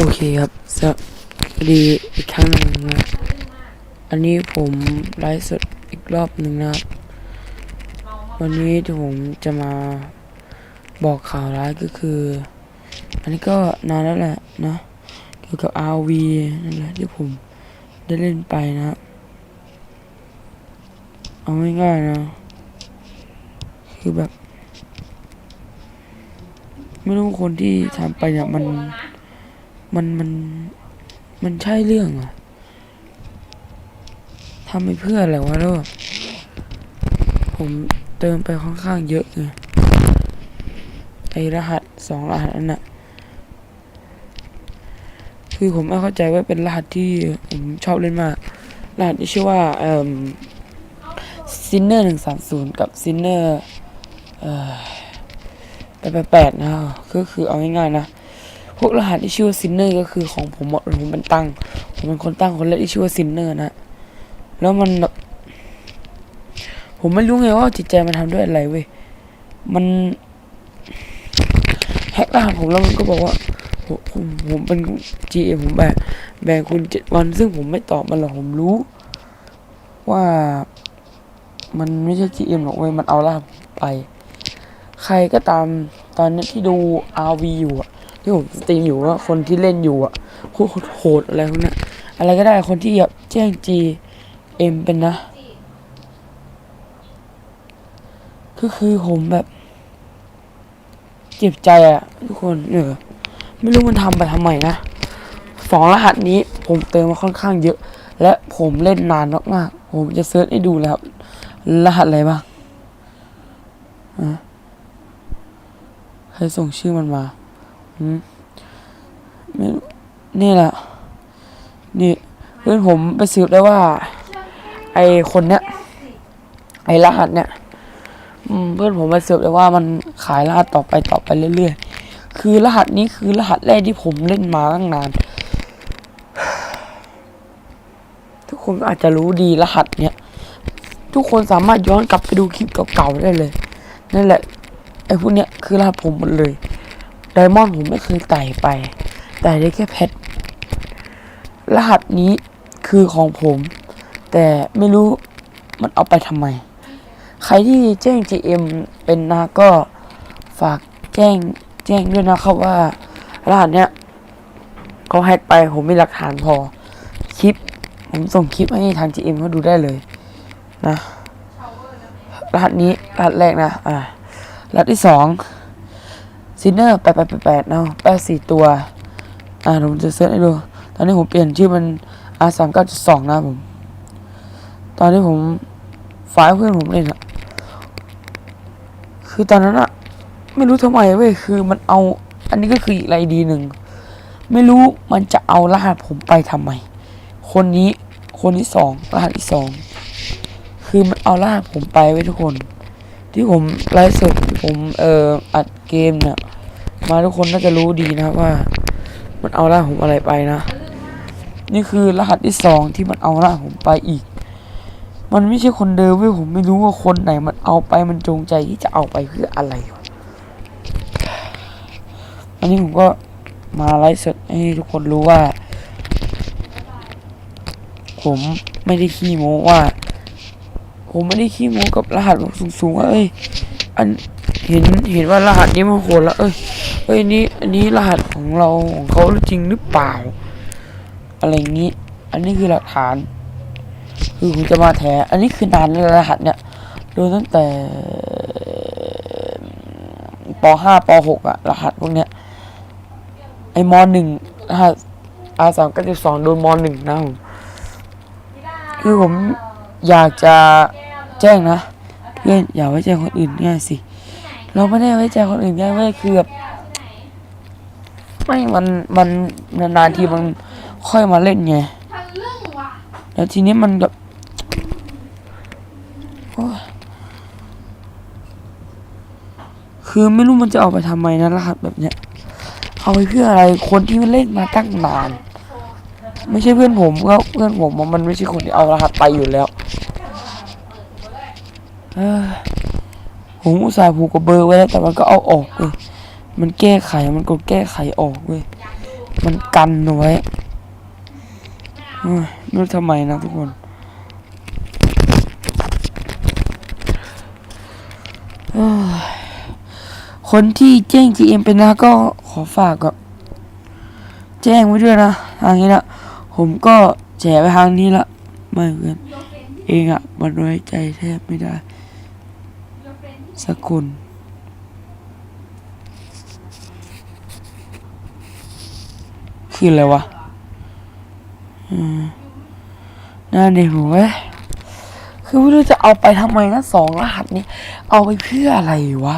โอเคครับสวัสดีอีกครั้งหนึ่งนะอันนี้ผมไลฟ์สดอีกรอบหนึ่งนะครับ วันนี้ที่ผมจะมาบอกข่าวร้ายก็คือ อันนี้ก็นานแล้วแหละนะ เกี่ยวกับ RV นั่นแหละที่ผมได้เล่นไปนะ เอาง่ายๆนะ คือแบบ ไม่รู้คนที่ทำไปเนี่ยมัน มันมันมันใช่เรื่องเหรอะทำไปเพื่ออะไรวะแล้วผมเติมไปค่อนข้างเยอะไงไอรหัสสองรหัสนั่นน่ะคือผมไม่เข้าใจว่าเป็นรหัสที่ผมชอบเล่นมาก รหัสที่ชื่อว่าเอ่อซินเนอร์หนึ่งสามศูนย์กับซินเนอร์เอ่อแปดแปดนะก็คือเอาง่ายๆนะ พวกรหัสที่ชื่อว่าซินเนอร์ก็คือของผมหมดผมเป็นตั้ง ผมเป็นคนตั้งคนแรกที่ชื่อว่าซินเนอร์นะแล้วมัน ผมไม่รู้ไงว่าจิตใจมันทำด้วยอะไรเว้ยมันแฮกรหัสผมแล้วมันก็บอกว่าผมผมผมเป็น GM ผมแบกแบกคุณเจ็ดวัน ซึ่งผมไม่ตอบมันหรอกผมรู้ ว่ามันไม่ใช่ GM หรอกเว้ยมันเอารหัสไป ใครก็ตามตอนนี้ที่ดู RV อยู่อะ ที่ผมสตรีมอยู่ว่าคนที่เล่นอยู่อะโคตรโหดอะไรพวกนี้อะไรก็ได้คนที่แบบแจ้ง G M เอ็มเป็นนะก็คือผมแบบ เจ็บใจอะทุกคนเออไม่รู้มันทำไปทำไมนะสองรหัสนี้ผมเติมมาค่อนข้างเยอะ และผมเล่นนานมากๆผมจะเซิร์ชให้ดูแล้วรหัสอะไรบ้างใครส่งชื่อมันมา นี่แหละ นี่เพื่อนผมไปสืบได้ว่า ไอคนเนี้ย ไอรหัสเนี้ยอืมเพื่อนผมไปสืบได้ว่ามันขายรหัสต่อไปต่อไปเรื่อยๆ คือรหัสนี้คือรหัสแรกที่ผมเล่นมาตั้งนาน ทุกคนอาจจะรู้ดีรหัสเนี้ย ทุกคนสามารถย้อนกลับไปดูคลิปเก่าๆได้เลย นั่นแหละ ไอพวกเนี้ยคือรหัสผมหมดเลย ดมอนด์ผมไม่เคยไต่ไป แต่ได้แค่เพชรรหัสนี้คือของผม แต่ไม่รู้มันเอาไปทำไม ใครที่แจ้ง GM เป็นนะก็ฝากแจ้งแจ้งด้วยนะครับว่ารหัสเนี้ยเขาแฮกไปผมมีหลักฐานพอ คลิป ผมส่งคลิปให้ทาง GM เขาดูได้เลย นะรหัสนี้รหัสแรกนะ อ่ารหัสที่สอง ซินเนอร์แปดแปดแปดเนาะแปดสี่ตัว อ่าผมจะเซิร์ชให้ดู ตอนนี้ผมเปลี่ยนชื่อมัน R สามเก้าจุดสองนะผม ตอนนี้ผมไฟล์เพื่อนผมเล่นอะคือตอนนั้นอะไม่รู้ทำไมเว้ยคือมันเอา อันนี้ก็คืออีกไรดีหนึ่ง ไม่รู้มันจะเอารหัสผมไปทำไม คนนี้คนที่สองรหัสที่สองคือมันเอารหัสผมไปไว้ยทุกคน ที่ผมไลฟ์สดที่ผมเอ่ออัดเกมเนี่ย มาทุกคนน่าจะรู้ดีนะครับว่า มันเอารหัสผมอะไรไปนะ นี่คือรหัสที่สองที่มันเอารหัสผมไปอีก มันไม่ใช่คนเดิมเว้ยผมไม่รู้ว่าคนไหน มันเอาไปมันจงใจที่จะเอาไปเพื่ออะไรอันนี้ผมก็มาไลฟ์สดให้ทุกคนรู้ว่า ผมไม่ได้ขี้โม้ว่า ผมไม่ได้ขี้โม้กับรหัสสูงๆว่าเอ้ยอัน เห็นเห็นว่ารหัสนี้มันโหดแล้วเอ้ยเอ้ยนี่อันนี้รหัสของเราของเขาจริงหรือเปล่า อะไรอย่างนี้ อันนี้คือหลักฐาน คือผมจะมาแถอันนี้คือนานแล้วรหัสเนี่ยโดนตั้งแต่ปห้าปหกอะรหัสพวกเนี้ยไอมหนึ่งรหัสอาสามเก้าสิบสองโดนมหนึ่งนะผมคือผมอยากจะแจ้งนะ เพื่อนอย่าไว้ใจคนอื่นง่ายสิ เราไม่ได้ไว้ใจคนอื่นง่ายเว้ยคือแบบไม่มันมันนานๆทีมันค่อยมาเล่นไงทะลึ่งว่ะแล้วทีนี้มันแบบคือไม่รู้มันจะเอาไปทำไมนะรหัสแบบเนี้ยเอาไปเพื่ออะไรคนที่มันเล่นมาตั้งนาน ไม่ใช่เพื่อนผมก็เพื่อนผมมันไม่ใช่คนที่เอารหัสไปอยู่แล้ว เอ้ย ผมอุตส่าห์ผูกกับเบอร์ไว้แล้วแต่มันก็เอาออกเว้ยมันแก้ไขมันกดแก้ไขออกเว้ยมันกันเอาไว้ไม่รู้ทำไมนะทุกคนคนที่แจ้ง GM เป็นนะก็ขอฝากกับ แจ้งไว้ด้วยนะทางนี้ละผมก็แฉไปทางนี้ละไม่เพื่อนเองอะมันไว้ใจแทบไม่ได้ สักคนคืออะไรวะอืมนั่นเองผมเว้ยคือไม่รู้จะเอาไปทำไมนะสองรหัสนี้ เอาไปเพื่ออะไรวะ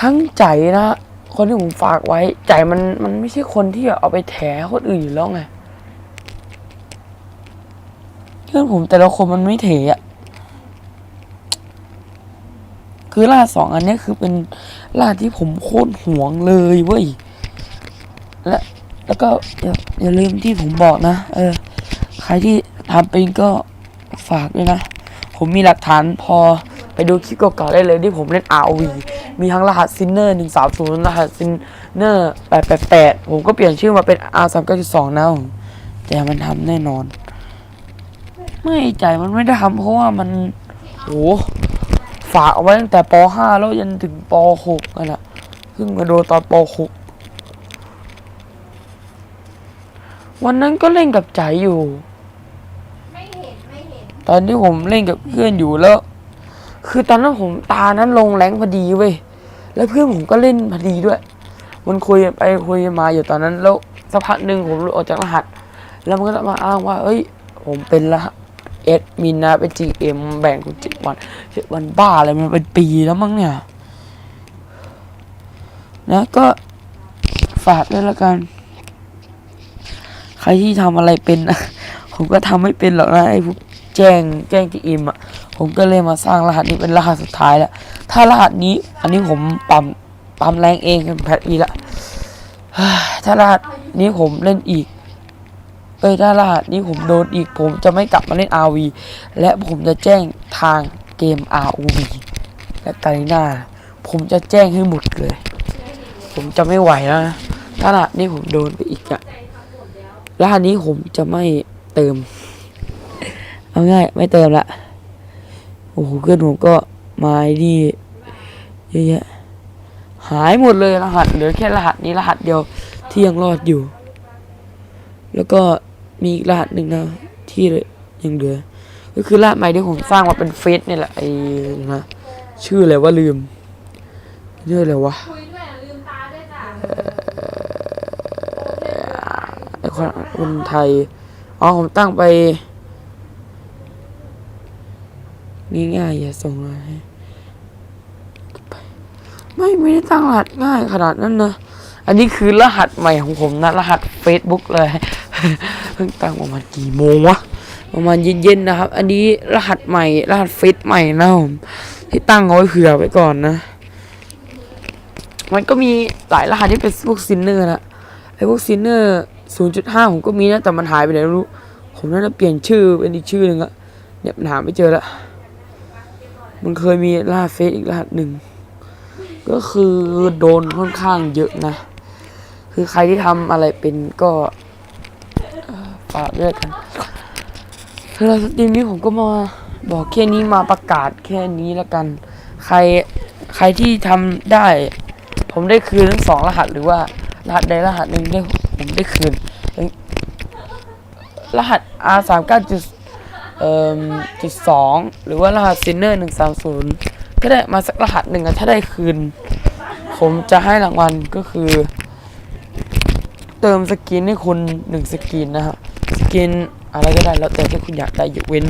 ทั้งใจนะ คนที่ผมฝากไว้ ใจมันมันไม่ใช่คนที่แบบเอาไปแถคนอื่นอยู่แล้วไงเพื่อนผมแต่ละคนมันไม่เถอะ คือรหัสองอันนี้คือเป็นรหัสที่ผมโคตรห่วงเลยเว้ย และแล้วก็อย่าอย่าลืมที่ผมบอกนะ เออ ใครที่ทำเป็นก็ฝากด้วยนะ ผมมีหลักฐานพอไปดูคลิปเก่าๆได้เลยที่ผมเล่น ROV มีทั้งรหัสซินเนอร์หนึ่งสามศูนย์รหัสซินเนอร์แปดแปดแปดผมก็เปลี่ยนชื่อมาเป็น R สามเก้าจุดสองนะผมแต่มันทำแน่นอน ไม่ใจมันไม่ได้ทำเพราะว่ามันโห ฝากเอาไว้ตั้งแต่ป .5 แล้วยันถึงป .6 กันละเพิ่งมาโดนตอนป .6 วันนั้นก็เล่นกับใจอยู่ไม่เห็นไม่เห็นตอนที่ผมเล่นกับเพื่อนอยู่แล้ว คือตอนนั้นผมตานั้นลงแรงพอดีเว้ย แล้วเพื่อนผมก็เล่นพอดีด้วย มันคุยไปคุยมาอยู่ตอนนั้น แล้วสักพักหนึ่งผมหลุดออกจากรหัส แล้วมันก็มาอ้างว่า เอ้ย ผมเป็นละ เอ็ดมินนะเป็นจีเอ็มแบ่งกูเจ็ดวันเจ็ดวันบ้าอะไรมันเป็นปีแล้วมั้งเนี่ย นะก็ฝากด้วยละกัน ใครที่ทำอะไรเป็น ผมก็ทำไม่เป็นหรอกนะไอ้พวกแจ้งแจ้งจีเอ็มอะ ผมก็เลยมาสร้างรหัสนี้เป็นรหัสสุดท้ายแล้ว ถ้ารหัสนี้ อันนี้ผมปั๊มปั๊มแรงเองเป็นแพทอีละถ้ารหัสนี้ผมเล่นอีก เอ้ยถ้ารหัสนี้ผมโดนอีกผมจะไม่กลับมาเล่น RV และผมจะแจ้งทางเกม ROV และกาลิน่าผมจะแจ้งให้หมดเลย ผมจะไม่ไหวแล้วนะถ้ารหัสนี้ผมโดนไปอีกอะรหัสนี้ผมจะไม่เติม เอาง่ายไม่เติมละโอ้โหเพื่อนผมก็มาดีเยอะแยะหายหมดเลยรหัสเหลือแค่รหัสนี้รหัสเดียวที่ยังรอดอยู่ แล้วก็ มีอีกรหัสหนึ่งนะที่ยังเหลือ ก็คือรหัสใหม่ที่ผมสร้างมาเป็นเฟซเนี่ยแหละไอ้นะชื่ออะไรว่าลืมชื่ออะไรวะคุยด้วยอะลืมตาด้วะไอ้คนคนไทยอ๋อผมตั้งไปง่ายๆอย่าส่งมาให้ไม่ไม่ได้ตั้งรหัสง่ายขนาดนั้นนะ อันนี้คือรหัสใหม่ของผมนะ รหัส Facebook เลย เพิ่งตั้งประมาณกี่โมงวะประมาณเย็นๆนะครับ อันนี้รหัสใหม่ รหัสเฟซใหม่นะผมที่ตั้งเอาไว้เผื่อไว้ก่อนนะ มันก็มีหลายรหัสที่เป็นพวกซินเนอร์นะไอ้พวกซินเนอร์0.5ผมก็มีนะแต่มันหายไปไหนไม่รู้ ผมน่าจะเปลี่ยนชื่อเป็นอีกชื่อหนึ่งอะเนี่ยมันหาไม่เจอละมันเคยมีรหัสเฟซอีกรหัสหนึ่งก็คือโดนค่อนข้างเยอะนะ คือใครที่ทำอะไรเป็นก็ เอ่อฝากด้วยกันสำหรับสตรีมนี้ผมก็มาบอกแค่นี้มาประกาศแค่นี้แล้วกัน ใครใครที่ทำได้ ผมได้คืนทั้งสองรหัสหรือว่ารหัสใดรหัสหนึ่งได้ผมได้คืน รหัส R สามเก้าจุดเอ่อจุดสองหรือว่ารหัสซินเนอร์หนึ่งสามศูนย์ก็ได้มาสักรหัสหนึ่งถ้าได้คืน ผมจะให้รางวัลก็คือ เติมสกินให้คุณหนึ่งสกินนะฮะ สกินอะไรก็ได้แล้วแต่ที่คุณอยากได้ยกเว้น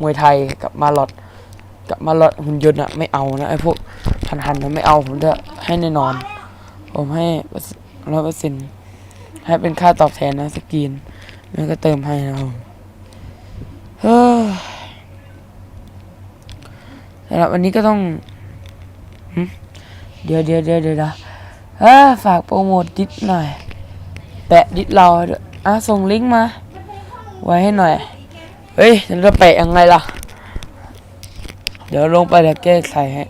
มวยไทยกับมาลอดกับมาลอดหุ่นยนต์อะไม่เอานะไอพวกพันๆนะไม่เอาผมจะให้แน่นอน ผมให้ร้อยเปอร์เซ็นต์ให้เป็นค่าตอบแทนนะสกินแล้วก็เติมให้นะครับเฮ้ยสำหรับวันนี้ก็ต้องเดี๋ยวเดี๋ยวเดี๋ยวเดี๋ยวฝากโปรโมทดิสหน่อย แปะดิสเราด้วยอะส่งลิงก์มา ไว้ให้หน่อย เฮ้ยฉันจะแปะยังไงล่ะ เดี๋ยวลงไปเดี๋ยวแก้ไขให้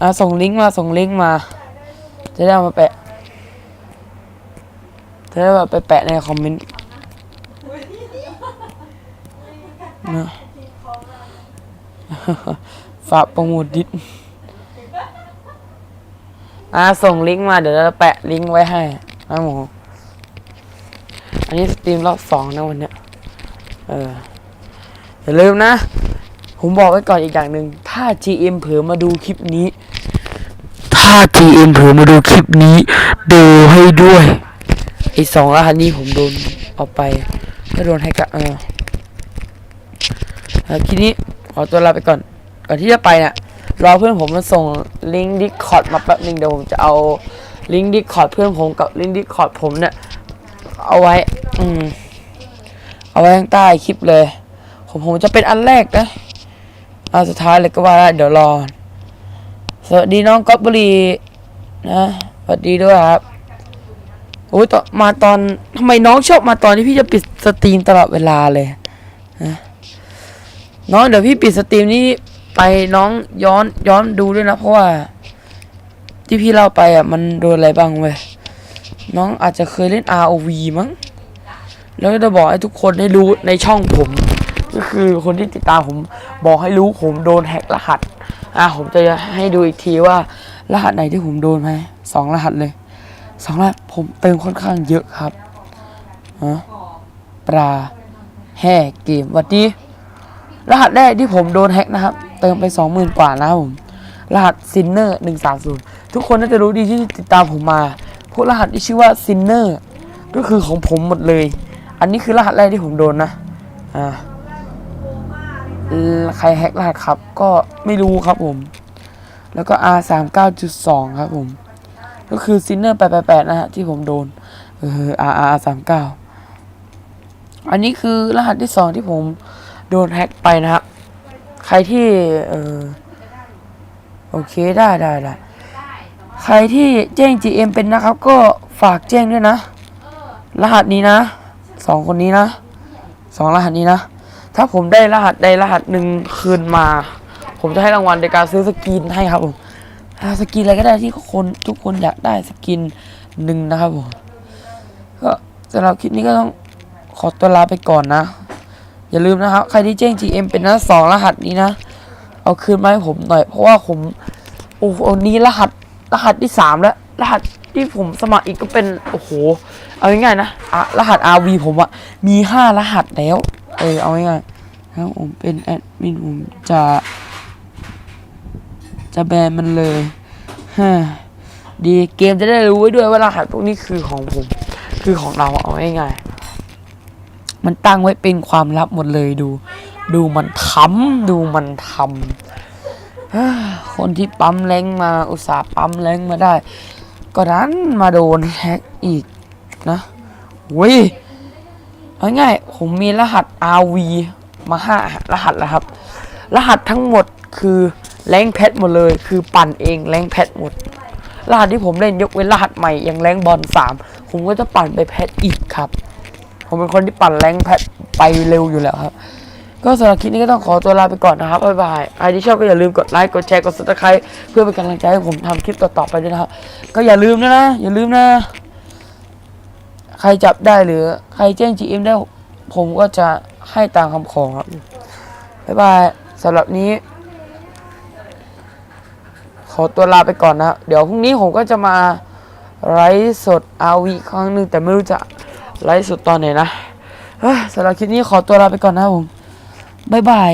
อะส่งลิงก์มาส่งลิงก์มา จะได้เอามาแปะ จะได้แบบไปแปะในคอมเมนต์นะฝากโปรโมทดิสอ่าส่งลิงก์มาเดี๋ยวเราแปะลิงก์ไว้ให้นะหมู อันนี้สตรีมรอบสองนะวันเนี้ยเอออย่าลืมนะ ผมบอกไว้ก่อนอีกอย่างหนึ่งถ้า GM เผลอมาดูคลิปนี้ ถ้า GM เผลอมาดูคลิปนี้ดูให้ด้วยไอสองรหัสนี้ผมโดนเอาไปก็โดนให้กะเออแล้วทีนี้ขอตัวลาไปก่อนก่อนที่จะไปน่ะรอเพื่อนผมมาส่งลิงก์ดิคอร์ดมาแป๊บหนึงเดี๋ยวผมจะเอาลิงก์ดิคอร์ดเพื่อนผมกับลิงก์ดิคอร์ดผมเนี่ย เอาไว้ อืม เอาไว้ข้างใต้คลิปเลย ผมผมจะเป็นอันแรกนะอันสุดท้ายเลยก็ว่าได้เดี๋ยวรอ สวัสดีน้องก๊อฟบุรีนะสวัสดีด้วยครับโอ้ยตอนมาตอนทำไมน้องชอบมาตอนที่พี่จะปิดสตรีมตลอดเวลาเลยนะน้องเดี๋ยวพี่ปิดสตรีมนี้ไปน้องย้อนย้อนดูด้วยนะ เพราะว่า ที่พี่เล่าไปอะ มันโดนอะไรบ้างเว้ย น้องอาจจะเคยเล่น ROV มั้ง แล้วจะบอกให้ทุกคนได้รู้ในช่องผม ก็คือคนที่ติดตามผมบอกให้รู้ผมโดนแฮกรหัส อะผมจะให้ดูอีกทีว่า รหัสไหนที่ผมโดนไหมสองรหัสเลยสองรหัสผมเติมค่อนข้างเยอะครับฮะปลาแห่เกมวัดดีรหัสแรกที่ผมโดนแฮกนะครับ เติมไปสองหมื่นกว่านะครับผมรหัสซินเนอร์หนึ่งสามศูนย์ทุกคนน่าจะรู้ดีที่ติดตามผมมา พวกรหัสที่ชื่อว่าซินเนอร์ก็คือของผมหมดเลย อันนี้คือรหัสแรกที่ผมโดนนะอ่าใครแฮกรหัสครับ ก็ไม่รู้ครับผม แล้วก็ R 3 9 2ครับผม ก็คือซินเนอร์888นะฮะที่ผมโดนเออ R R 3 9อันนี้คือรหัสที่สองที่ผมโดนแฮกไปนะครับ ใครที่เออโอเคได้ได้ได้ ใครที่แจ้ง GM เป็นนะครับ ก็ฝากแจ้งด้วยนะ รหัสนี้นะสองคนนี้นะสองรหัสนี้นะ ถ้าผมได้รหัสใดรหัสหนึ่งคืนมา ผมจะให้รางวัลในการซื้อสกินให้ครับผมสกินอะไรก็ได้ที่คนทุกคนอยากได้สกินหนึ่งนะครับผมก็สำหรับคลิปนี้ก็ต้องขอตัวลาไปก่อนนะ อย่าลืมนะครับ ใครที่แจ้ง GM เป็นนะสองรหัสนี้นะ เอาคืนมาให้ผมหน่อย เพราะว่าผมโอ้โหอันนี้รหัส รหัสที่สามแล้ว รหัสที่ผมสมัครอีกก็เป็น โอ้โห เอาง่ายๆนะอะรหัส RV ผมอะมีห้ารหัสแล้ว เออ เอาง่ายๆถ้าผมเป็นแอดมินผมจะ จะแบนมันเลยฮะดีเกมจะได้รู้ไว้ด้วยว่ารหัสพวกนี้คือของผม คือของเราเอาง่ายๆมันตั้งไว้เป็นความลับหมดเลยดู ดูมันทำดูมันทำ คนที่ปั๊มแรงมาอุตส่าห์ปั๊มแรงมาได้ ก็ดันมาโดนแฮกอีกนะว้ยเอาง่ายๆผมมีรหัส RV มาห้ารหัสแล้วครับ รหัสทั้งหมดคือแรงแพทหมดเลย คือปั่นเองแรงแพทหมด รหัสที่ผมเล่นยกเว้นรหัสใหม่อย่างแรงบอลสามผมก็จะปั่นไปแพทอีกครับ ผมเป็นคนที่ปั่นแรงแพทไปเร็วอยู่แล้วครับ ก็สำหรับคลิปนี้ก็ต้องขอตัวลาไปก่อนนะครับบ๊ายบายใครที่ชอบก็อย่าลืมกดไลค์กดแชร์กด subscribe เพื่อเป็นกำลังใจให้ผมทำคลิปต่อๆไปด้วยนะครับก็อย่าลืมนะนะ อย่าลืมนะ ใครจับได้หรือใครแจ้ง GM ได้ผมก็จะให้ตามคำขอครับบ๊ายบายสำหรับนี้ ขอตัวลาไปก่อนนะ เดี๋ยวพรุ่งนี้ผมก็จะมาไลฟ์สดอาวีครั้งหนึ่งแต่ไม่รู้จะไลฟ์สดตอนไหนนะสำหรับคลิปนี้ขอตัวลาไปก่อนนะครับผม บ๊ายบาย